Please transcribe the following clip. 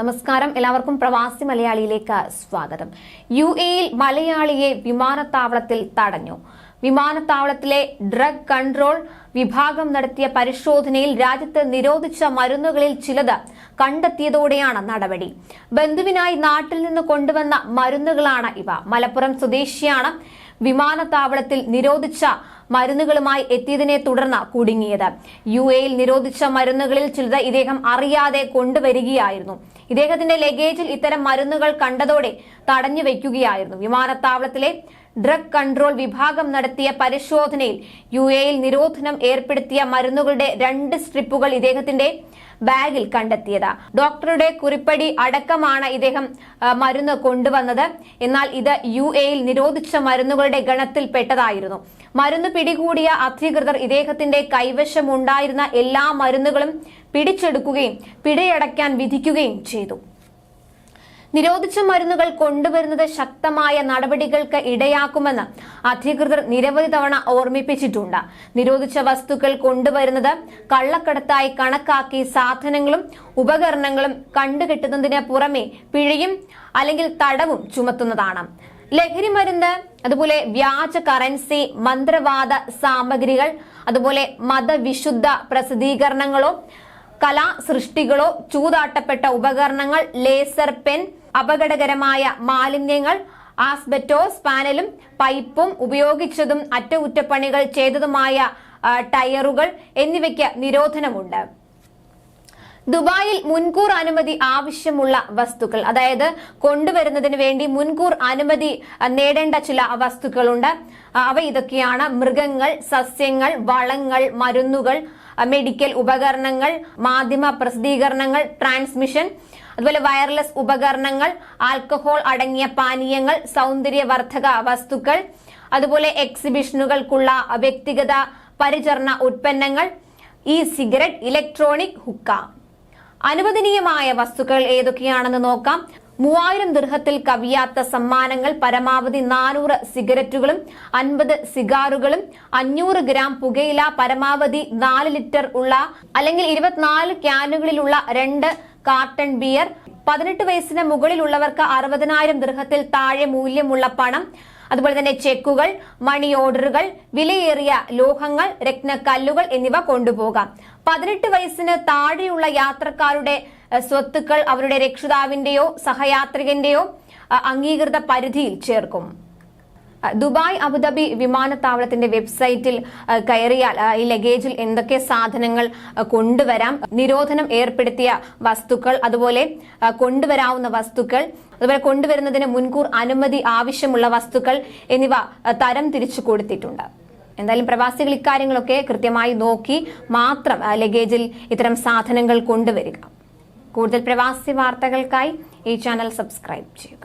നമസ്കാരം. എല്ലാവർക്കും പ്രവാസി മലയാളിയിലേക്ക് സ്വാഗതം. യു എയിൽ മലയാളിയെ വിമാനത്താവളത്തിൽ തടഞ്ഞു. വിമാനത്താവളത്തിലെ ഡ്രഗ് കൺട്രോൾ വിഭാഗം നടത്തിയ പരിശോധനയിൽ രാജ്യത്ത് നിരോധിച്ച മരുന്നുകളിൽ ചിലത് കണ്ടെത്തിയതോടെയാണ് നടപടി. ബന്ധുവിനായി നാട്ടിൽ നിന്ന് കൊണ്ടുവന്ന മരുന്നുകളാണ് ഇവ. മലപ്പുറം സ്വദേശിയാണ് വിമാനത്താവളത്തിൽ നിരോധിച്ച മരുന്നുകളുമായി എത്തിയതിനെ തുടർന്ന് കുടുങ്ങിയത്. യു എയിൽ നിരോധിച്ച മരുന്നുകളിൽ ചിലത് ഇദ്ദേഹം അറിയാതെ കൊണ്ടുവരികയായിരുന്നു. ഇദ്ദേഹത്തിന്റെ ലഗേജിൽ ഇത്തരം മരുന്നുകൾ കണ്ടതോടെ തടഞ്ഞു വയ്ക്കുകയായിരുന്നു വിമാനത്താവളത്തിലെ ഡ്രഗ് കൺട്രോൾ വിഭാഗം നടത്തിയ പരിശോധനയിൽ യു എയിൽ നിരോധനം ഏർപ്പെടുത്തിയ മരുന്നുകളുടെ രണ്ട് സ്ട്രിപ്പുകൾ ഇദ്ദേഹത്തിന്റെ ബാഗിൽ കണ്ടെത്തിയത്. ഡോക്ടറുടെ കുറിപ്പടി അടക്കമാണ് ഇദ്ദേഹം മരുന്ന് കൊണ്ടുവന്നത്. എന്നാൽ ഇത് യു എയിൽ നിരോധിച്ച മരുന്നുകളുടെ ഗണത്തിൽപ്പെട്ടതായിരുന്നു മരുന്ന് പിടികൂടിയ അധികൃതർ ഇദ്ദേഹത്തിന്റെ കൈവശം ഉണ്ടായിരുന്ന എല്ലാ മരുന്നുകളും പിടിച്ചെടുക്കുകയും പിഴയടയ്ക്കാൻ വിധിക്കുകയും ചെയ്തു. നിരോധിച്ച മരുന്നുകൾ കൊണ്ടുവരുന്നത് ശക്തമായ നടപടികൾക്ക് ഇടയാക്കുമെന്ന് അധികൃതർ നിരവധി തവണ ഓർമ്മിപ്പിച്ചിട്ടുണ്ട്. നിരോധിച്ച വസ്തുക്കൾ കൊണ്ടുവരുന്നത് കള്ളക്കടത്തായി കണക്കാക്കി സാധനങ്ങളും ഉപകരണങ്ങളും കണ്ടുകെട്ടുന്നതിന് പുറമെ പിഴയും അല്ലെങ്കിൽ തടവും ചുമത്തുന്നതാണ്. ലഹരി മരുന്ന് അതുപോലെ വ്യാജ കറൻസി മന്ത്രവാദ സാമഗ്രികൾ അതുപോലെ മതവിശുദ്ധ പ്രസിദ്ധീകരണങ്ങളോ കലാ സൃഷ്ടികളോ ചൂതാട്ടപ്പെട്ട ഉപകരണങ്ങൾ ലേസർ പെൻ അപകടകരമായ മാലിന്യങ്ങൾ ആസ്ബറ്റോസ് പാനലും പൈപ്പും ഉപയോഗിച്ചതും അറ്റകുറ്റപ്പണികൾ ചെയ്തതുമായ ടയറുകൾ എന്നിവയ്ക്ക് നിരോധനമുണ്ട്. ദുബായിൽ മുൻകൂർ അനുമതി ആവശ്യമുള്ള വസ്തുക്കൾ. അതായത് കൊണ്ടുവരുന്നതിന് വേണ്ടി മുൻകൂർ അനുമതി നേടേണ്ട ചില വസ്തുക്കളുണ്ട്. അവ ഇതൊക്കെയാണ്. മൃഗങ്ങൾ സസ്യങ്ങൾ വളങ്ങൾ മരുന്നുകൾ മെഡിക്കൽ ഉപകരണങ്ങൾ മാധ്യമ പ്രസിദ്ധീകരണങ്ങൾ ട്രാൻസ്മിഷൻ അതുപോലെ വയർലെസ് ഉപകരണങ്ങൾ ആൽക്കഹോൾ അടങ്ങിയ പാനീയങ്ങൾ സൗന്ദര്യവർദ്ധക വസ്തുക്കൾ അതുപോലെ എക്സിബിഷനുകൾക്കുള്ള വ്യക്തിഗത പരിചരണ ഉൽപ്പന്നങ്ങൾ ഇ സിഗരറ്റ് ഇലക്ട്രോണിക് ഹുക്ക. അനുവദനീയമായ വസ്തുക്കൾ ഏതൊക്കെയാണെന്ന് നോക്കാം. മൂവായിരം ദൃഹത്തിൽ കവിയാത്ത സമ്മാനങ്ങൾ പരമാവധി നാനൂറ് സിഗരറ്റുകളും അൻപത് സിഗാറുകളും അഞ്ഞൂറ് ഗ്രാം പുകയില പരമാവധി നാല് ലിറ്റർ ഉള്ള അല്ലെങ്കിൽ ഇരുപത്തിനാല് ക്യാനുകളിലുള്ള രണ്ട് കാർട്ടൺ ബിയർ പതിനെട്ട് വയസ്സിന് മുകളിലുള്ളവർക്ക് അറുപതിനായിരം ദൃഹത്തിൽ താഴെ മൂല്യമുള്ള പണം അതുപോലെ തന്നെ ചെക്കുകൾ മണി ഓർഡറുകൾ വിലയേറിയ ലോഹങ്ങൾ രത്നക്കല്ലുകൾ എന്നിവ കൊണ്ടുപോകാം. പതിനെട്ട് വയസ്സിന് താഴെയുള്ള യാത്രക്കാരുടെ സ്വത്തുക്കൾ അവരുടെ രക്ഷിതാവിന്റെയോ സഹയാത്രികന്റെയോ അംഗീകൃത പരിധിയിൽ ചേർക്കും. ദുബായ് അബുദാബി വിമാനത്താവളത്തിന്റെ വെബ്സൈറ്റിൽ കയറിയാൽ ഈ ലഗേജിൽ എന്തൊക്കെ സാധനങ്ങൾ കൊണ്ടുവരാം നിരോധനം ഏർപ്പെടുത്തിയ വസ്തുക്കൾ അതുപോലെ കൊണ്ടുവരാവുന്ന വസ്തുക്കൾ അതുപോലെ കൊണ്ടുവരുന്നതിന് മുൻകൂർ അനുമതി ആവശ്യമുള്ള വസ്തുക്കൾ എന്നിവ തരം തിരിച്ചു കൊടുത്തിട്ടുണ്ട്. എന്തായാലും പ്രവാസികൾ ഇക്കാര്യങ്ങളൊക്കെ കൃത്യമായി നോക്കി മാത്രം ലഗേജിൽ ഇത്തരം സാധനങ്ങൾ കൊണ്ടുവരിക. കൂടുതൽ പ്രവാസി വാർത്തകൾക്കായി ഈ ചാനൽ സബ്സ്ക്രൈബ് ചെയ്യുക.